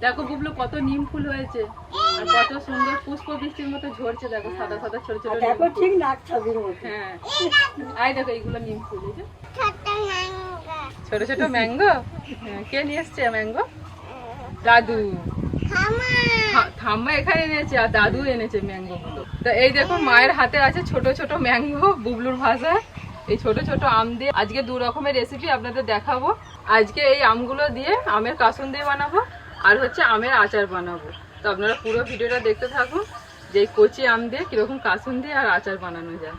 দেখো বুবলু কত নিম ফুল হয়েছে। আর কত সুন্দর পুষ্প বৃষ্টির মতো ঝরছে দেখো সাদা সাদা ছোট ছোট দেখো ঠিক নাক ছবির মতো। হ্যাঁ। আই দেখো এইগুলো নিম ফুল এই যে। ছোট ছোট ম্যাঙ্গো? হ্যাঁ, কে নিয়ে এসছে ম্যাঙ্গো? দাদু। থা- ঠাম্মা এখানে এনেছে আর দাদু এনেছে ম্যাঙ্গো গুলো তো এই দেখো মায়ের হাতে আছে ছোট ছোট ম্যাঙ্গো বুবলুর ভাষায়। এই ছোট ছোট আম দিয়ে আজকে দু রকমের রেসিপি আপনাদের দেখাবো। আজকে এই আমগুলো দিয়ে আমের কাসুন দিয়ে বানাবো। আর হচ্ছে আমের আচার বানাবো। তো আপনারা পুরো ভিডিওটা দেখতে থাকুন যে কচি আম দিয়ে কীরকম কাসুন দিয়ে আর আচার বানানো যায়।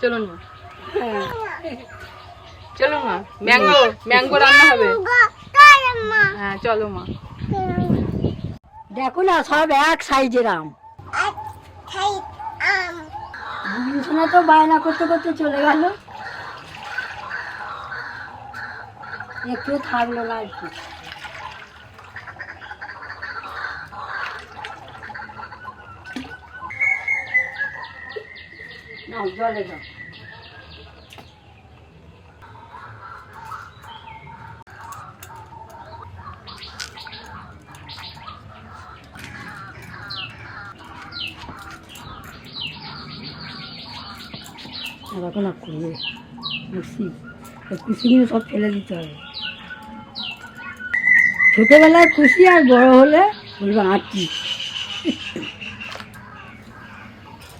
চলুন মা। চলো মা। ম্যাঙ্গো ম্যাঙ্গো রান্না হবে। হ্যাঁ চলো মা। দেখো না, সব এক সাইজের আম। তো বায়না করতে করতে চলে গেল। একটু থাকল না একটু না জলে দাও এরকম না। করবে খুশি খুশিগুলো সব ফেলে দিতে হবে। ছোটবেলায় খুশি আর বড় হলে বলবে আঁটি।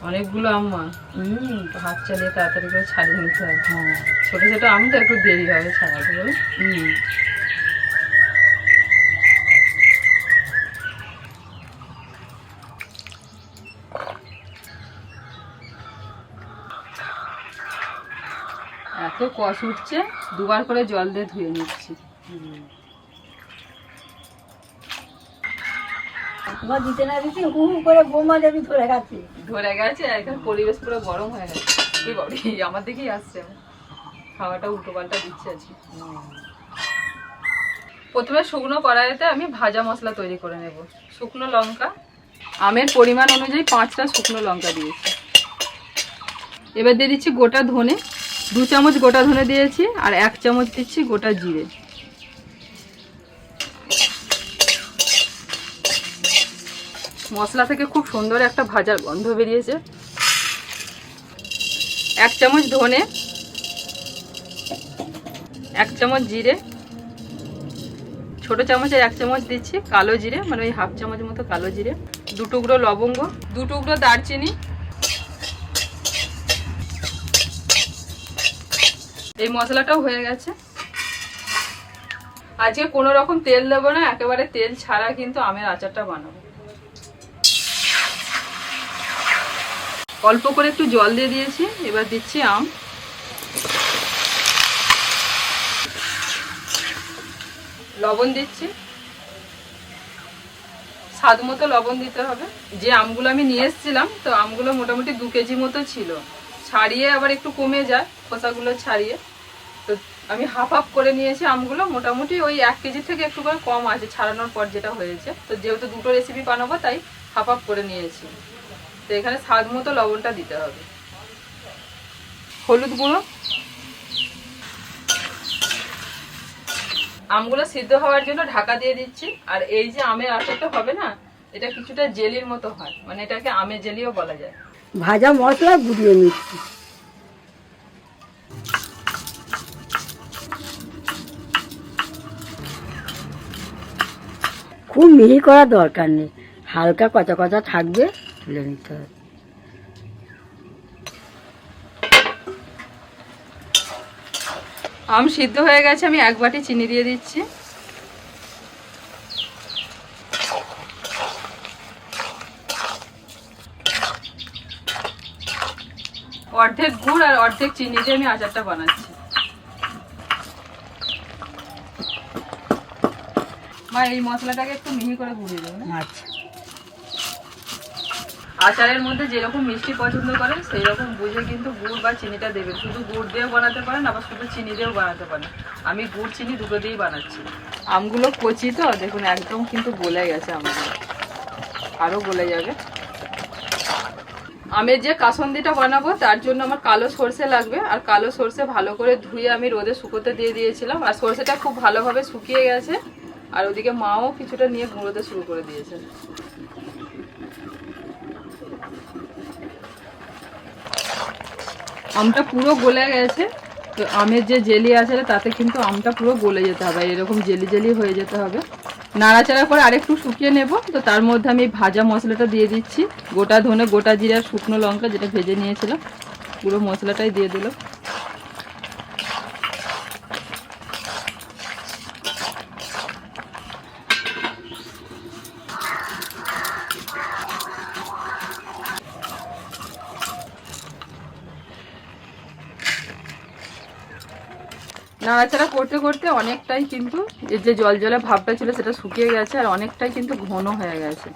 অনেকগুলো আম হুম হাত চালিয়ে তাড়াতাড়ি করে ছাড়িয়ে নিতে হবে। হ্যাঁ। ছোট ছোট আম তো একটু দেরি হবে ছাড়াতে বলো হুম। এত কষ উঠছে দুবার করে জল দিয়ে ধুয়ে নিচ্ছি। হুম। তোমার দিতে না দিতে হু হু করে বোমা দেবী ধরে গেছে। ধরে গেছে এখানে পরিবেশ পুরো গরম হয়ে গেছে। আমার দিকেই আসছে। খাওয়াটা উল্টো পাল্টা দিচ্ছে আজকে। প্রথমে শুকনো কড়াইতে আমি ভাজা মশলা তৈরি করে নেব। শুকনো লঙ্কা, আমের পরিমাণ অনুযায়ী পাঁচটা শুকনো লঙ্কা দিয়েছি। এবার দিয়ে দিচ্ছি গোটা ধনে, দু চামচ গোটা ধনে দিয়েছি, আর এক চামচ দিচ্ছি গোটা জিরে। মশলা থেকে খুব সুন্দর একটা ভাজার গন্ধ বেরিয়েছে। এক চামচ ধনে, এক চামচ জিরে, ছোট চামচের এক চামচ দিচ্ছি কালো জিরে মানে ওই হাফ চামচ মতো কালো জিরে, দু টুকরো লবঙ্গ, দু টুকরো দারচিনি। এই মশলাটাও হয়ে গেছে। আজকে কোনো রকম তেল দেবো না, একেবারে তেল ছাড়া কিন্তু আমের আচারটা বানাবো। অল্প করে একটু জল দিয়ে দিয়েছি, এবার দিচ্ছি আম। লবণ দিচ্ছি। স্বাদ মতো লবণ দিতে হবে। যে আমগুলো আমি নিয়ে এসেছিলাম, তো আমগুলো মোটামুটি দু কেজি মতো ছিল। ছাড়িয়ে আবার একটু কমে যায়, খোসাগুলো ছাড়িয়ে। তো আমি হাফ হাফ করে নিয়েছি আমগুলো, মোটামুটি ওই এক কেজি থেকে একটু করে কম আছে, ছাড়ানোর পর যেটা হয়েছে। তো যেহেতু দুটো রেসিপি বানাবো, তাই হাফ হাফ করে নিয়েছি। তো এখানে স্বাদ মতো লবণটা দিতে হবে। হলুদ গুঁড়ো। আমগুলো সিদ্ধ হওয়ার জন্য ঢাকা দিয়ে দিচ্ছি। আর এই যে আমের আচারটা হবে না, এটা কিছুটা জেলির মতো হয়। মানে এটাকে আমের জেলিও বলা যায়। ভাজা মশলা গুঁড়িয়ে নিচ্ছি। খুব মিহি করার দরকার নেই। হালকা কচা কচা থাকবে। তুলে নিতে হবে আম সিদ্ধ হয়ে গেছে আমি এক বাটি চিনি দিয়ে দিচ্ছি। অর্ধেক গুড় আর অর্ধেক চিনি দিয়ে আমি আচারটা বানাচ্ছি। মা এই মশলাটাকে একটু মিহি করে গুঁড়িয়ে দেবো। আচ্ছা। আচারের মধ্যে যেরকম মিষ্টি পছন্দ করেন সেই রকম বুঝে কিন্তু গুড় বা চিনিটা দেবেন। শুধু গুড় দিয়েও বানাতে পারেন, আবার শুধু চিনি দিয়েও বানাতে পারেন। আমি গুড়, চিনি দুটো দিয়েই বানাচ্ছি। আমগুলো কচি তো, দেখুন একদম কিন্তু গলে গেছে আমগুলো। আরও গলে যাবে। আমের যে কাসন্দিটা বানাবো, তার জন্য আমার কালো সর্ষে লাগবে। আর কালো সর্ষে ভালো করে ধুয়ে আমি রোদে শুকোতে দিয়ে দিয়েছিলাম। আর সর্ষেটা খুব ভালোভাবে শুকিয়ে গেছে। আর ওদিকে মাও কিছুটা নিয়ে গুঁড়োতে শুরু করে দিয়েছে। আমটা পুরো গলে গেছে। তো আমের যে জেলি আছে, তাতে কিন্তু আমটা পুরো গলে যেতে হবে এরকম জেলি জেলি হয়ে যেতে হবে। নাড়াচাড়া করে আরেকটু শুকিয়ে নেব। তো তার মধ্যে আমি ভাজা মশলাটা দিয়ে দিচ্ছি। গোটা ধনে, গোটা জিরা শুকনো লঙ্কা যেটা ভেজে নিয়েছিলাম, পুরো মশলাটাই দিয়ে দিলাম। নাড়াচাড়া করতে করতে অনেকটাই কিন্তু এর যে জল জলে ভাবটা ছিল সেটা শুকিয়ে গেছে আর অনেকটাই কিন্তু ঘন হয়ে গেছে।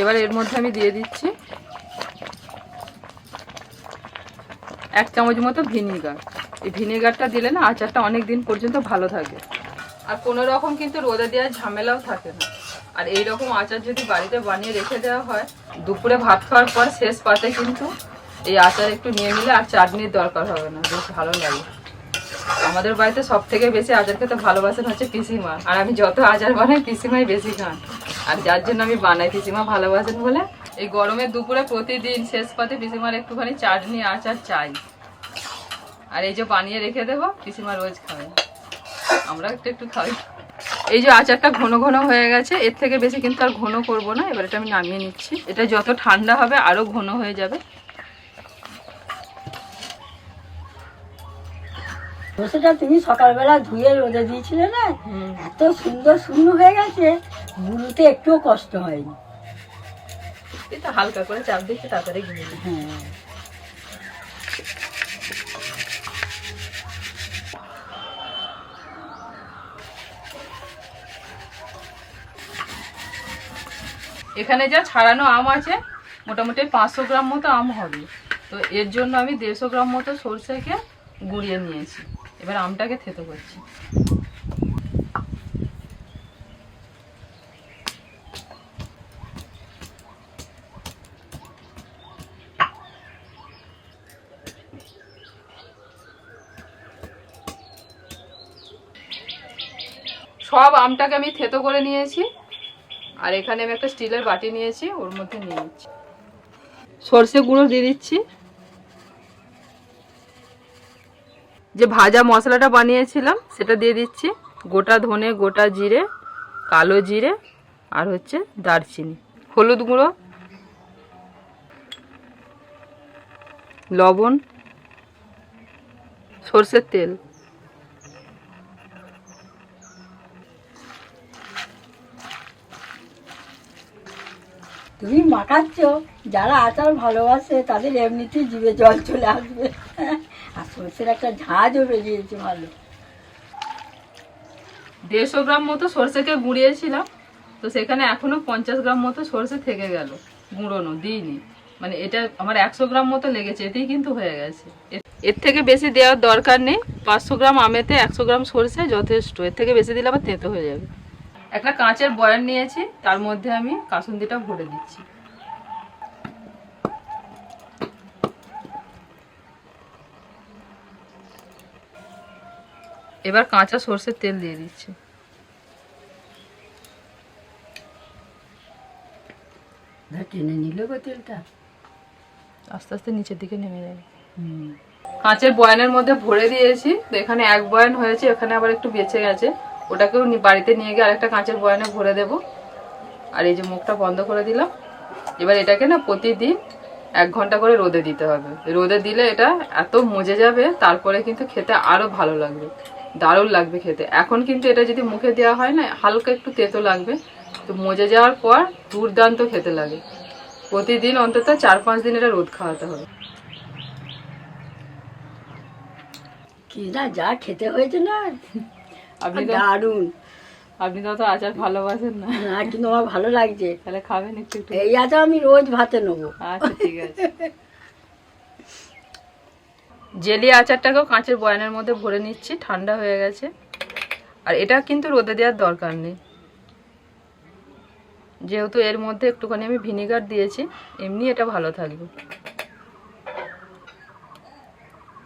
এবার এর মধ্যে আমি দিয়ে দিচ্ছি এক চামচ মতো ভিনিগার। এই ভিনিগারটা দিলে না আচারটা অনেক দিন পর্যন্ত ভালো থাকে। আর কোনো রকম কিন্তু রোদে দেওয়ার ঝামেলাও থাকে না। আর এই রকম আচার যদি বাড়িতে বানিয়ে রেখে দেওয়া হয়, দুপুরে ভাত খাওয়ার পর শেষ পাতে কিন্তু এই আচার একটু নিয়ে নিলে আর চাটনির দরকার হবে না, বেশ ভালো লাগে। আমাদের বাড়িতে সব থেকে বেশি আচার খেতে ভালোবাসেন হচ্ছে পিসিমা। আর আমি যত আচার বানাই, পিসিমাই বেশি খান। আর যার জন্য আমি বানাই পিসিমা ভালোবাসেন বলে। এই গরমে দুপুরে প্রতিদিন শেষ পাতে পিসিমার একটুখানি চাটনি আচার চাই। আর এই যে বানিয়ে রেখে দেবো, পিসিমা রোজ খাবে। আমরা একটু একটু খাই। এই যে আচারটা ঘন ঘন হয়ে গেছে, এর থেকে বেশি কিন্তু আর ঘন করব না। এবার এটা আমি নামিয়ে নিচ্ছি। এটা যত ঠান্ডা হবে আরও ঘন হয়ে যাবে। সর্ষেটা তুমি সকালবেলা ধুয়ে রোদে দিয়েছিলে না? এত সুন্দর শূন্য হয়ে গেছে গুঁড়োতে একটুও কষ্ট হয়নি। এটা হালকা করে চাপ দিচ্ছি তাড়াতাড়ি হ্যাঁ এখানে যা ছাড়ানো আম আছে মোটামুটি পাঁচশো গ্রাম মতো আম হবে। তো এর জন্য আমি দেড়শো গ্রাম মতো সরষেকে গুঁড়িয়ে নিয়েছি। এবার আমটাকে থেতো করছি। সব আমটাকে আমি থেতো করে নিয়েছি। আর এখানে আমি একটা স্টিলের বাটি নিয়েছি, ওর মধ্যে নিয়ে নিচ্ছি। সর্ষে গুঁড়ো দিয়ে দিচ্ছি। যে ভাজা মশলাটা বানিয়েছিলাম, সেটা দিয়ে দিচ্ছি। গোটা ধনে, গোটা জিরে, কালো জিরে, আর হচ্ছে দারচিনি। হলুদ গুঁড়ো, লবণ, সর্ষের তেল। তুমি মাখাচ্ছ? যারা আচার ভালোবাসে, তাদের এমনিতেই জীবে জল চলে আসবে। আর সর্ষের একটা ঝাঁজও বেরিয়েছে ভালো। দেড়শো গ্রাম মতো সর্ষেকে গুঁড়িয়েছিলাম, তো সেখানে এখনও পঞ্চাশ গ্রাম মতো সর্ষে থেকে গেল, গুঁড়োনো, দিইনি। মানে এটা আমার একশো গ্রাম মতো লেগেছে, এতেই কিন্তু হয়ে গেছে। এর থেকে বেশি দেওয়ার দরকার নেই, পাঁচশো গ্রাম আমেতে একশো গ্রাম সর্ষে যথেষ্ট, এর থেকে বেশি দিলে আবার তেঁতো হয়ে যাবে। একটা কাঁচের বয়ান নিয়েছি, তার মধ্যে আমি কাসুন্দিটা ভরে দিচ্ছি। এবার কাঁচা সর্ষের তেল দিয়ে দিচ্ছি। টেনে নিল গো তেলটা? আস্তে আস্তে নিচের দিকে নেমে যাবে। কাঁচের বয়ানের মধ্যে ভরে দিয়েছি তো এখানে এক বয়ান হয়েছে এখানে আবার একটু বেঁচে গেছে। ওটাকেও বাড়িতে নিয়ে গিয়ে আরেকটা কাঁচের বয়ানে ভরে দেব। আর এই যে মুখটা বন্ধ করে দিলাম। এবার এটাকে না প্রতিদিন এক ঘণ্টা করে রোদে দিতে হবে। রোদে দিলে এটা এত মজে যাবে তারপরে কিন্তু খেতে আরও ভালো লাগবে। দারুণ লাগবে খেতে। এখন কিন্তু এটা যদি মুখে দেওয়া হয় না হালকা একটু তেতো লাগবে। তো মজে যাওয়ার পর দুর্দান্ত খেতে লাগে। প্রতিদিন অন্তত চার পাঁচ দিন এটা রোদ খাওয়াতে হবে। কি না যা খেতে হয়েছে না। আপনি তো দারুণ। আপনি তো আচার ভালোবাসেন না। না কিন্তু আমার ভালো লাগছে। তাহলে খাবেন একটু একটু। এই আচার আমি রোজ ভাতে নেব। আচ্ছা ঠিক আছে। জেলি আচারটাকেও কাঁচের বয়ানের মধ্যে ভরে নিচ্ছি, ঠান্ডা হয়ে গেছে। আর এটা কিন্তু রোদে দেওয়ার দরকার নেই। যেহেতু এর মধ্যে একটুখানি আমি ভিনিগার দিয়েছি, এমনি এটা ভালো থাকবে।